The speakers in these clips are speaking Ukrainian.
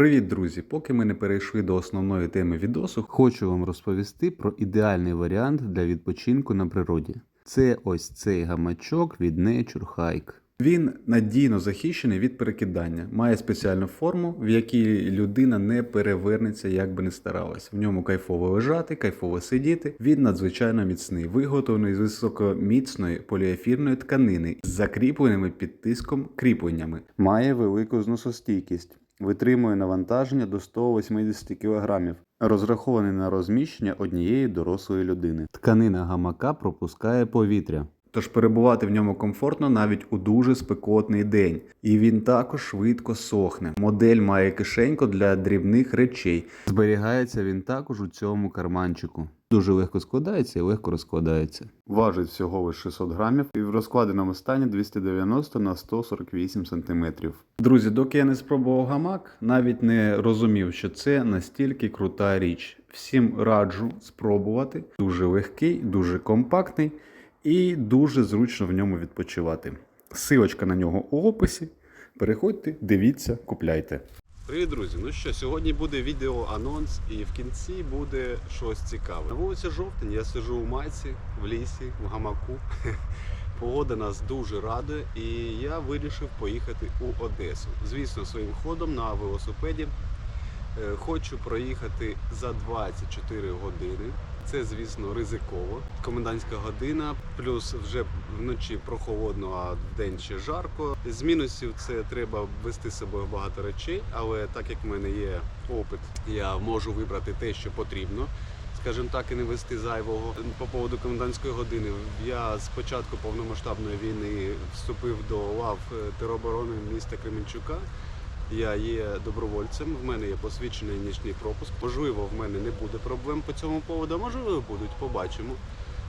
Привіт, друзі! Поки ми не перейшли до основної теми відосу, хочу вам розповісти про ідеальний варіант для відпочинку на природі. Це ось цей гамачок від Nature Hike. Він надійно захищений від перекидання, має спеціальну форму, в якій людина не перевернеться, як би не старалась. В ньому кайфово лежати, кайфово сидіти. Він надзвичайно міцний, виготовлений з високоміцної поліефірної тканини з закріпленими під тиском кріпленнями. Має велику зносостійкість. Витримує навантаження до 180 кг, розрахований на розміщення однієї дорослої людини. Тканина гамака пропускає повітря. Тож перебувати в ньому комфортно навіть у дуже спекотний день, і він також швидко сохне. Модель має кишеньку для дрібних речей. Зберігається він також у цьому карманчику. Дуже легко складається і легко розкладається. Важить всього лише 600 грамів і в розкладеному стані 290 на 148 сантиметрів. Друзі, доки я не спробував гамак, навіть не розумів, що це настільки крута річ. Всім раджу спробувати. Дуже легкий, дуже компактний і дуже зручно в ньому відпочивати. Силочка на нього у описі. Переходьте, дивіться, купляйте. Привіт, друзі! Ну що, сьогодні буде відео анонс, і в кінці буде щось цікаве. На вулиці жовтень я сижу у майці, в лісі, в гамаку. Погода нас дуже радує, і я вирішив поїхати у Одесу. Звісно, своїм ходом на велосипеді. Е, Хочу проїхати за 24 години. Це, звісно, ризиково. Комендантська година, плюс вже вночі прохолодно, а вдень ще жарко. З мінусів це треба вести з собою багато речей, але так як в мене є опит, я можу вибрати те, що потрібно. Скажімо так, і не вести зайвого по поводу комендантської години. Я з початку повномасштабної війни вступив до лав е, тероборони міста Кременчука. Я є добровольцем, в мене є посвідчений нічний пропуск. Можливо, в мене не буде проблем по цьому поводу, можливо будуть, побачимо.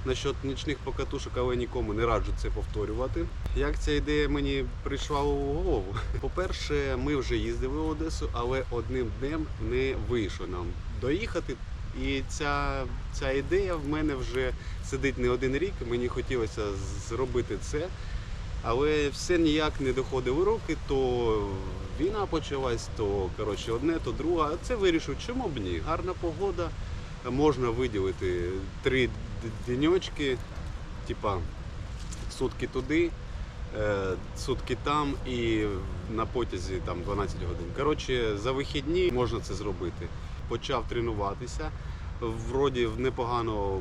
Насчет нічних покатушок, але нікому не раджу це повторювати. Як ця ідея мені прийшла у голову? По-перше, ми вже їздили в Одесу, але одним днем не вийшло нам доїхати. І ця, ця ідея в мене вже сидить не один рік. Мені хотілося зробити це. Але все ніяк не доходило руки, то війна почалась, то коротше одне, то друге. Це вирішив, чому б ні? Гарна погода, можна виділити три д- деньочки, типа сутки туди, е, сутки там і на потязі там 12 годин. Коротше, за вихідні можна це зробити. Почав тренуватися, вроді непогано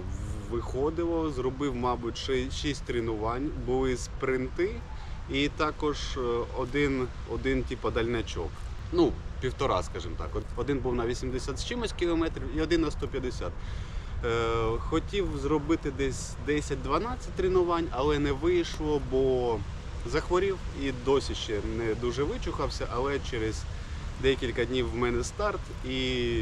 виходило, зробив, мабуть, 6 тренувань, були спринти і також е, один, один типу, дальнячок. Ну, півтора, скажімо так. Один був на 80 з чимось кілометрів і один на 150. Е, хотів зробити десь 10-12 тренувань, але не вийшло, бо захворів і досі ще не дуже вичухався, але через декілька днів в мене старт і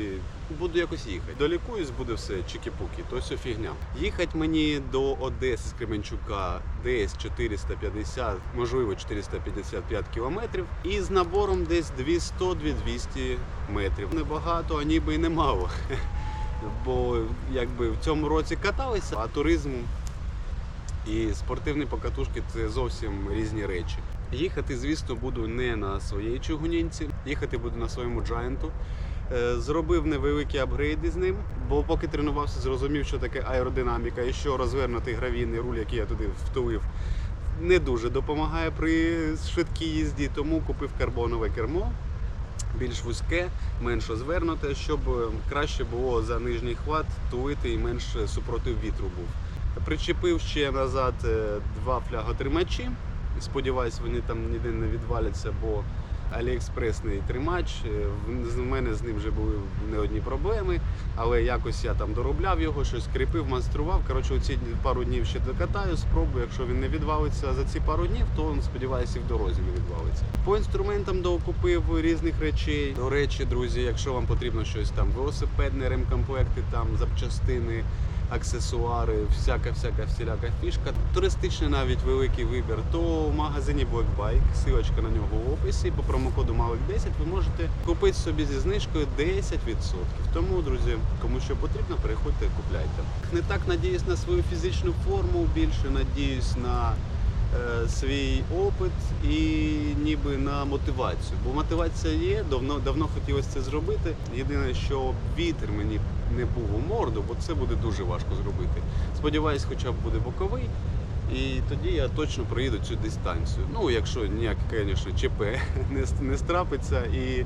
буду якось їхати. Долікуюсь, буде все чики-пуки, то все фігня. Їхати мені до Одеси з Кременчука десь 450, можливо 455 кілометрів. І з набором десь 200-200 метрів. Небагато, а ніби і немало. Бо якби в цьому році каталися, а туризм і спортивні покатушки це зовсім різні речі. Їхати, звісно, буду не на своїй чугунінці, їхати буду на своєму джайанту. Е, Зробив невеликі апгрейди з ним, бо поки тренувався, зрозумів, що таке аеродинаміка і що розвернутий гравійний руль, який я туди втулив, не дуже допомагає при швидкій їзді, тому купив карбонове кермо. Більш вузьке, менше звернуте, щоб е, краще було за нижній хват тулити і менше супротив вітру був. Причепив ще назад е, два фляготримачі. Сподіваюсь, вони там ніде не відваляться, бо аліекспресний тримач. Е, в- мене з ним вже були не одні проблеми, але якось я там доробляв його, щось кріпив, майстрував. Коротше, оці пару днів ще докатаю, спробую. Якщо він не відвалиться за ці пару днів, то сподіваюся, і в дорозі не відвалиться. По інструментам докупив різних речей. До речі, друзі, якщо вам потрібно щось там, велосипедне, ремкомплекти, там запчастини аксесуари, всяка всяка всіляка фішка. Туристичний навіть великий вибір, то в магазині Black Bike, силочка на нього в описі. Промокоду Малик 10 ви можете купити собі зі знижкою 10%. Тому, друзі, кому що потрібно, переходьте, купляйте. Не так надіюсь на свою фізичну форму, більше надіюсь на е, свій опит і ніби на мотивацію. Бо мотивація є, давно, давно хотілося це зробити. Єдине, що вітер мені не був у морду, бо це буде дуже важко зробити. Сподіваюсь, хоча б буде боковий. І тоді я точно проїду цю дистанцію. Ну, якщо ніяк, звісно, ЧП не, не страпиться і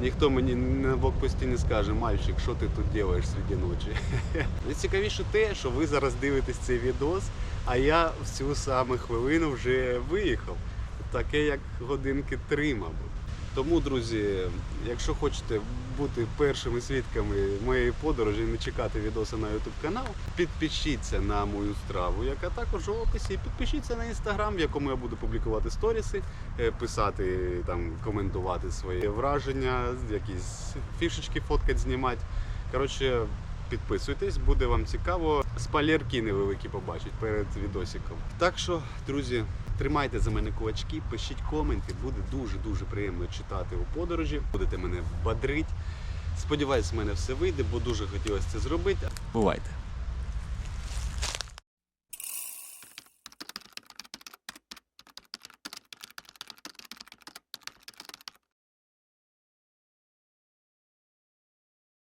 ніхто мені на блокпості не скаже, мальчик, що ти тут робиш серед ночі. Найцікавіше те, що ви зараз дивитесь цей відос, а я в цю саму хвилину вже виїхав. Таке як годинки три, мабуть. Тому, друзі, якщо хочете бути першими свідками моєї подорожі і не чекати відоси на YouTube канал, підпишіться на мою страву, яка також в описі. Підпишіться на інстаграм, в якому я буду публікувати сторіси, е, писати там, коментувати свої враження, якісь фішечки фоткать, знімати. Коротше, підписуйтесь, буде вам цікаво. Спалерки невеликі побачить перед відосиком. Так що, друзі, тримайте за мене кулачки, пишіть коменти, буде дуже-дуже приємно читати у подорожі. Будете мене бодрить. Сподіваюсь, в мене все вийде, бо дуже хотілося це зробити. Бувайте!